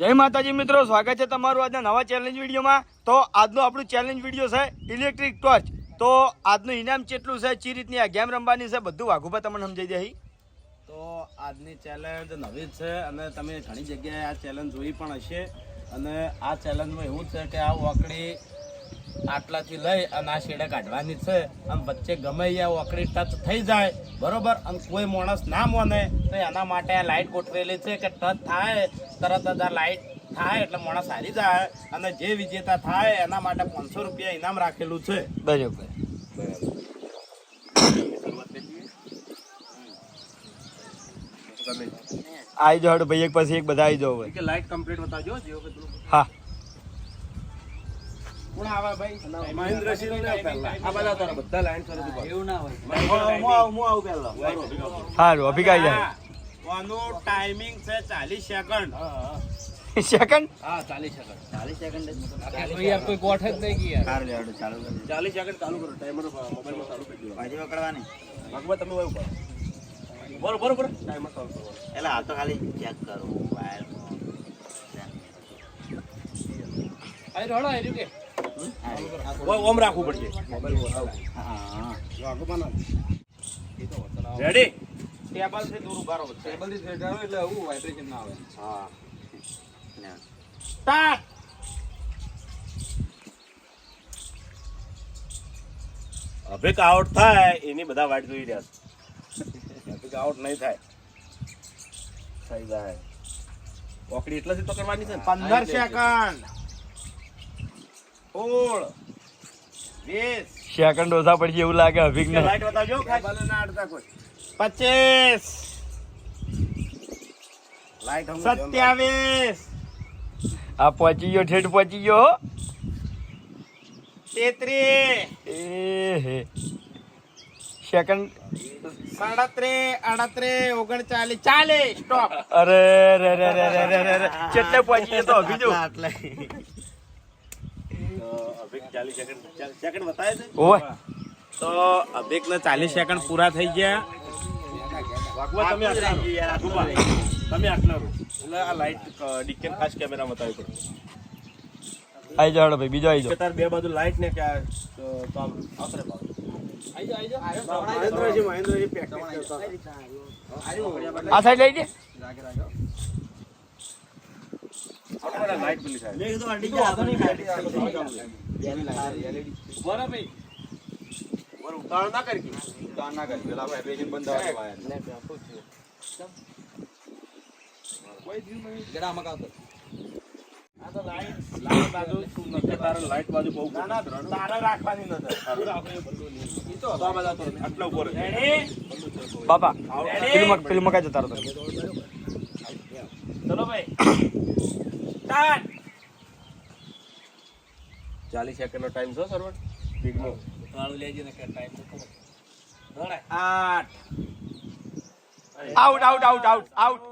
જય માતાજી મિત્રો, સ્વાગત છે તમારું આજના નવા ચેલેન્જ વિડીયોમાં. તો આજનો આપણું ચેલેન્જ વીડિયો છે ઇલેક્ટ્રિક ટોર્ચ તો આજનું ઇનામ કેટલું છે, ચી રીતની આ ગેમ રમવાની છે, બધું વાઘુભા તમને સમજાઈ દે તો આજની ચેલેન્જ નવી જ છે અને તમે ઘણી જગ્યાએ આ ચેલેન્જ જોઈ પણ હશે. અને આ ચેલેન્જમાં એવું છે કે આ ઓકડી આટલાથી લઈ અને આ શેડે કાઢવાની છે. અને વચ્ચે ગમે એ ઓકડી ટચ થઈ જાય બરોબર? અને કોઈ માણસ ના માને તો એના માટે આ લાઇટ ગોઠવેલી છે કે ટચ થાય તરત જ આ લાઇટ થાય એટલે માણસ હારી જાય. અને જે વિજેતા થાય એના માટે પાંચસો રૂપિયા ઇનામ રાખેલું છે. બરાબર. આવી જાઓ ભાઈ એક પછી એક બધા આવી જાઓ ભાઈ કે લાઈટ કમ્પ્લીટ બતાવજો જેવો કે હા. સર એવું ના હોય. હું આવું હું આવું પહેલા. સારું અભિક આવી જાય. આનો ટાઈમિંગ છે 40 સેકન્ડ સેકન્ડ હા. 40 સેકન્ડ 40 સેકન્ડ યાર કોઈ ગોઠ જ નહીં કે યાર ચાલુ ચાલુ 40 સેકન્ડ ચાલુ કરો ટાઈમર મોબાઈલમાં ચાલુ કરી દો. બાજુ પકડવાની. ભગવાન તમે ટાઈમર ચાલુ કરો. એટલે આ તો ખાલી ચેક કરો વાયર અરે રડો એ કે? ઓમ રાખવું પડશે. રેડી ટેબલથી દૂર ઊભા રહો ટેબલથી એટલે આવું વાઇબ્રેશન ના આવે. હા. સ્ટાર્ટ અભિક આઉટ થાય એની બધા વાટ જોઈ રહ્યા છે. અભિક આઉટ નહીં થાય. થઈ જાય. પોકડી તો પકડવાની છે પંદર સેકન્ડ સોળ વીસ. સેકન્ડ ઓછા પડશે એવું લાગે અભિક ને પચીસ. લાઈટ સત્યાવીસ. આ પહોંચી ગયો ઠેઠ પહોંચી ગયો તેત્રીસ. સેકન્ડ સાડત્રીસ અડત્રીસ ઓગણચાલીસ. ચાલીસ. સ્ટોપ અરે રે રે રે રે રે રે કેટલે પહોંચી તો બીજું આટલે. ચાલીસ સેકન્ડ સેકન્ડ બતાવે છે? ઓય તો અભિક ને ચાલીસ સેકન્ડ પૂરા થઈ ગયા. તમે. તમે આટલા એટલે આ લાઈટ ડિકેન ખાસ કેમેરા બતાવી પડે આવી જાડો ભાઈ બીજો આવી કે બે બાજુ લાઈટ ને કે આ, તો આમ કરતા. હતા. બરાબર બરાબર ઉતાળ ના કરી ઉતાળ ના કરી. પેલા ભાઈ બેજીન બંધ આવે ને શું થયું કોઈ દિવસ મને ગડા મગાવતો. આ તો લાઈટ લાઈટ બાજુ શું નથી. તારે લાઈટ બાજુ બહુ ના ના તારે રાખવાની નથી. એ ફિલ્મ ફિલ્મ જતા ચલો ભાઈ. 40 સેકન્ડ નો ટાઈમ છો સર્વર સ્પીડમાં લેજે ને કે ટાઈમ તો આઠ. Out out out out out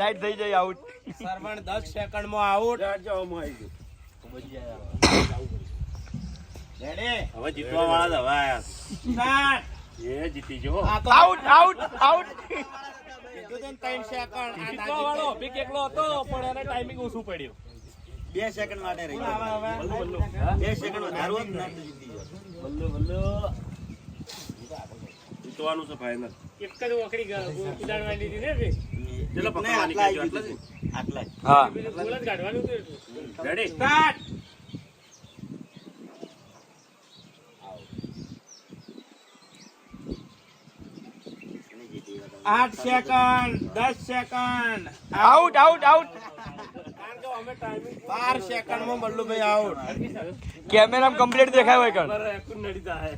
light થઈ જાય આઉટ સરવણ 10 સેકન્ડમાં આઉટ રેડી હવે જીતવા વાળા જ હવે આયા. એ જીતી જો આઉટ આઉટ આઉટ કીધું તને 3 સેકન્ડ. આ જીતવા વાળો જીતે. એકલો હતો પણ એને ટાઈમિંગ ઓછું પડ્યું. બે સેકન્ડ માટે રહી. બે સેકન્ડ વધારે જ ને જીતી જાત. બલ્લુ બલ્લુ જીતવાનું છે ફાઈનલ એક જ ઓકડી ઉડાડવાની હતી ને ચલો પકડવાની આટલા આટલા જ. આટલા જ. હા. બીજું જ કાઢવાનું હતું એટલું. રેડી સ્ટાર્ટ એને જીતી જાત. આઠ સેકન્ડ દસ સેકન્ડ આઉટ આઉટ આઉટ બાર સેકન્ડમાં મલ્લુભાઈ આઉટ કેમેરા કમ્પ્લીટ દેખાય હોય કણ? નડી જાય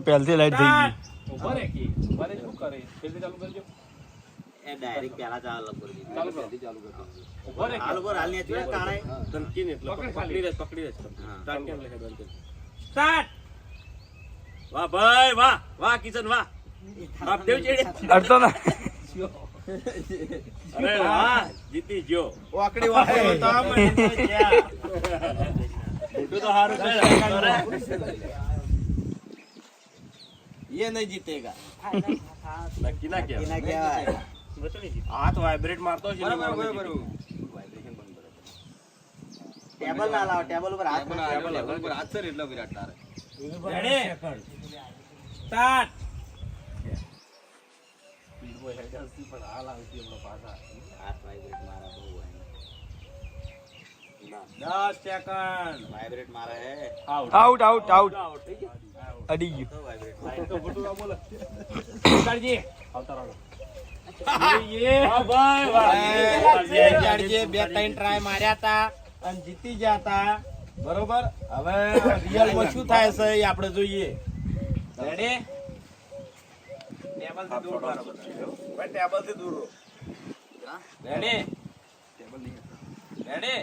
પહેલથી લાઈટ થઈ ગઈ. એ ડાયરેક્ટ પહેલા ચાલ લપોર ચાલુ કરો. ચાલુ જીતી ગયો. વાકડી વાકડી બતાવ મને તો હારું नक्की એના તો હાથ વાઇબ્રેટ મારતો છે ટેબલ ના લાવો ટેબલ ઉપર હાથ ના રેડી સ્ટાર્ટ હાથ vibrate મારે બહુ હોય. દસ સેકન્ડ Vibrate મારે હે. આઉટ આઉટ આઉટ અડી ગયું. તો મારે. કરજી વાહ ભાઈ વાહ. બે ત્રણ ટ્રાય માર્યા તા અને જીતી ગયા તા. બરોબર? હવે રિયલમાં શું થાય છે એ આપણે જોઈએ. રેડી ટેબલથી દૂર મારો ટેબલથી દૂર રહો રેડી રેડી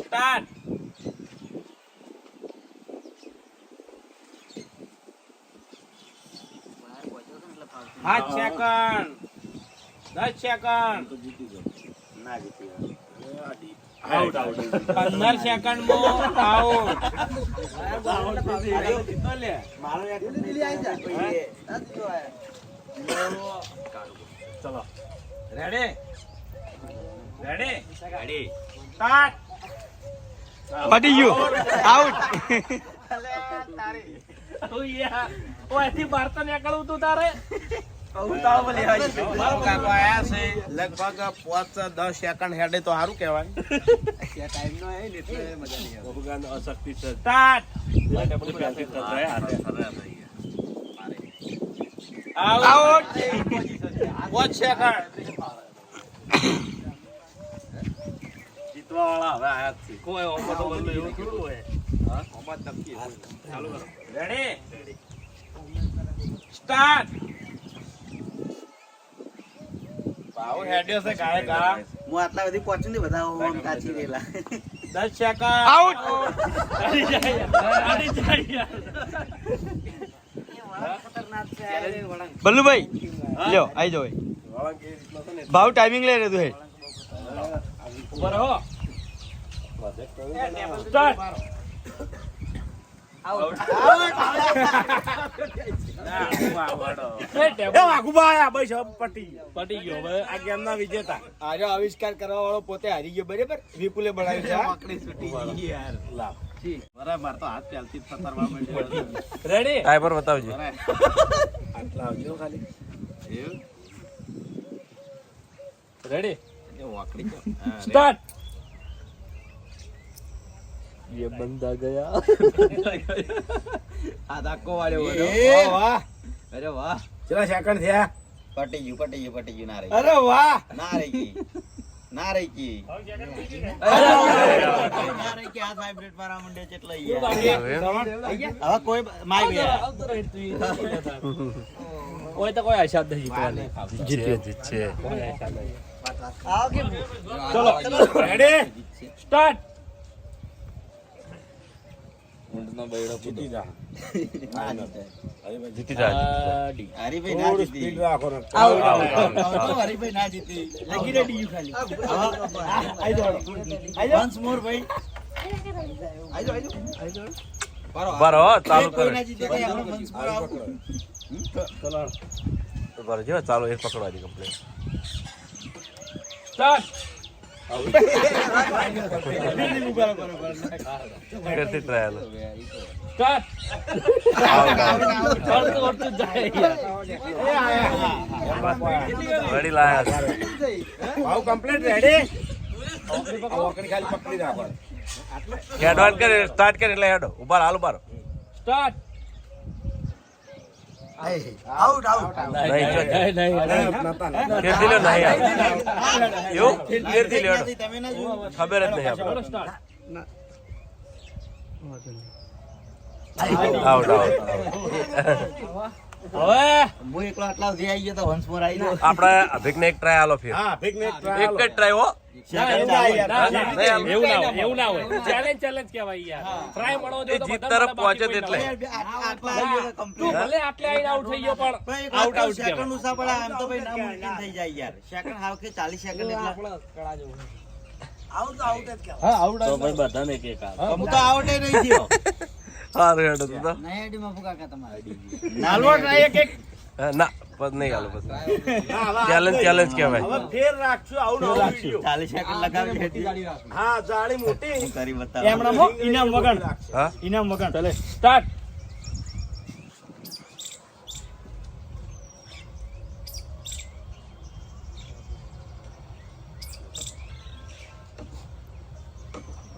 સ્ટાર્ટ પાંચ સેકન્ડ દસ સેકન્ડ ના જીતી આઉટ આઉટ પંદર સેકન્ડમાં આઉટ ચલો રેડી રેડી રેડી સ્ટાર્ટ પડી ગયું આઉટ બહાર તો નીકળવું તું તારે. લગભગ પાંચ દસ સેકન્ડ હેડે તો સારું અશક્તિ જીતવા વાળા હવે આયા છે. કોઈ ઓમો તો એવું થોડું હોય. રેડી સ્ટાર્ટ ભાવ હેડ્યો છે ગાય ગા હું આટલા બધી પહોંચું ને બધા આમ કાચી રહેલા. દસ સેકન્ડ આઉટ આડી જાય. આડી જાય. બલ્લુભાઈ લ્યો આઈ જાઓ વાળા કે રીતના છે ને. ભાવ ટાઈમિંગ લઈ રહ્યું હે. ઉપર હો સ્ટાર્ટ પટી પટી ગયો. હવે આ ગેમ ના વિજેતા. આજો આવિષ્કાર કરવા વાળો પોતે હારી ગયો બરાબર? વિપુલે બનાવ્યો છે બરાબર તો હાથ ચાલતી માંડ્યો. રેડી બતાવજો. આટલા આવજો ખાલી. રેડી સ્ટાર્ટ ये बंदा गया આ ધક્કો વાળ્યો એ વાહ અરે વાહ કેટલા સેકન્ડ થયા પટી ગયું પટી ગયું પટી ગયું ના રહી અરે વાહ ના રહી ગઈ ના રહી ગઈ ના રહી ગઈ હાથ vibrate મારવા માંડે છે એટલે યાર. હવે કોઈ માય બે કોઈ તો કોઈ આશા જ નહીં જીતવાની જીતે જીતશે ચલો રેડી સ્ટાર્ટ જીતી જા. જીતે. જીતી જા. હરીભાઈ ના જીતી. રાખો. હરીભાઈ ના જીતી. લગી રેડી ગયું ખાલી. આઈ જાઓ. once more ભાઈ. આઈ જાઓ, આઈ જાઓ. બરો ચાલુ કરે. બરો એક પકડવાની કમ્પ્લેટ સ્ટાર્ટ કરતી ટ્રાયલ સ્ટાર્ટ રેડી લાયા ભાવ કમ્પ્લીટ રેડી ઓકડી ખાલી પકડી રાખો હેડવાન કરે સ્ટાર્ટ કરી એટલે હેડો ઊભા હાલ ઊભા સ્ટાર્ટ આઉટ આઉટ નહીં નહીં એવું? ફેરથી લ્યો હેડો. તમે ના જુઓ ખબર જ નહીં આપણે. આઉટ આઉટ હવે? હું એકલો આટલા સુધી આવી ગયો તો once આવી જાઉં. આપણે અભિકને એક ટ્રાય આલો ફેર. હા ને એક જ ટ્રાય હો. સેકન્ડ ના, ચાલી. યાર. નહીં, ના ના બધા ના તો આઉટ પણ હેડ તો. જાય યાર. second હાવ કે 40 second એટલે. તો ભાઈ બધાને એક એક તો તો તો. ના પદ નહીં હાલો બસ ચેલેન્જ ચેલેન્જ કહેવાય. હવે ફેર રાખશું આવું નવું વીડિયો 40 સેકન્ડ લગાવી હતી. હા જાળી મોટી. કરી બતાવ. એમણા મો ઇનામ વગણ હા? ઇનામ વગણ ચાલે સ્ટાર્ટ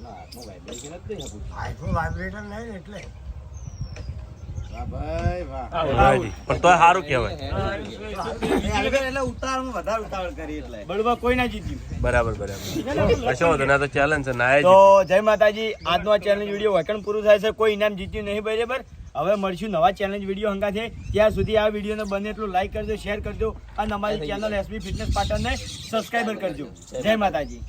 વાહ ભાઈ વાહ હાજી. પણ તોય સારું કહેવાય એ હળવે એટલે ઉતાવળમાં ના ના ના જય માતાજી, આજનો આ ચેલેન્જ વીડિયો પૂરું થાય છે. કોઈ ઇનામ જીત્યું નહીં, બરાબર? હવે મળશું નવા ચેલેન્જ વીડિયો હંગા છે ત્યાં સુધી આ વિડીયોને બને એટલું લાઈક કરજો શેર કરજો અને અમારી ચેનલ એસબી ફિટનેસ પાટણને સબસ્ક્રાઈબર કરજો. જય માતાજી.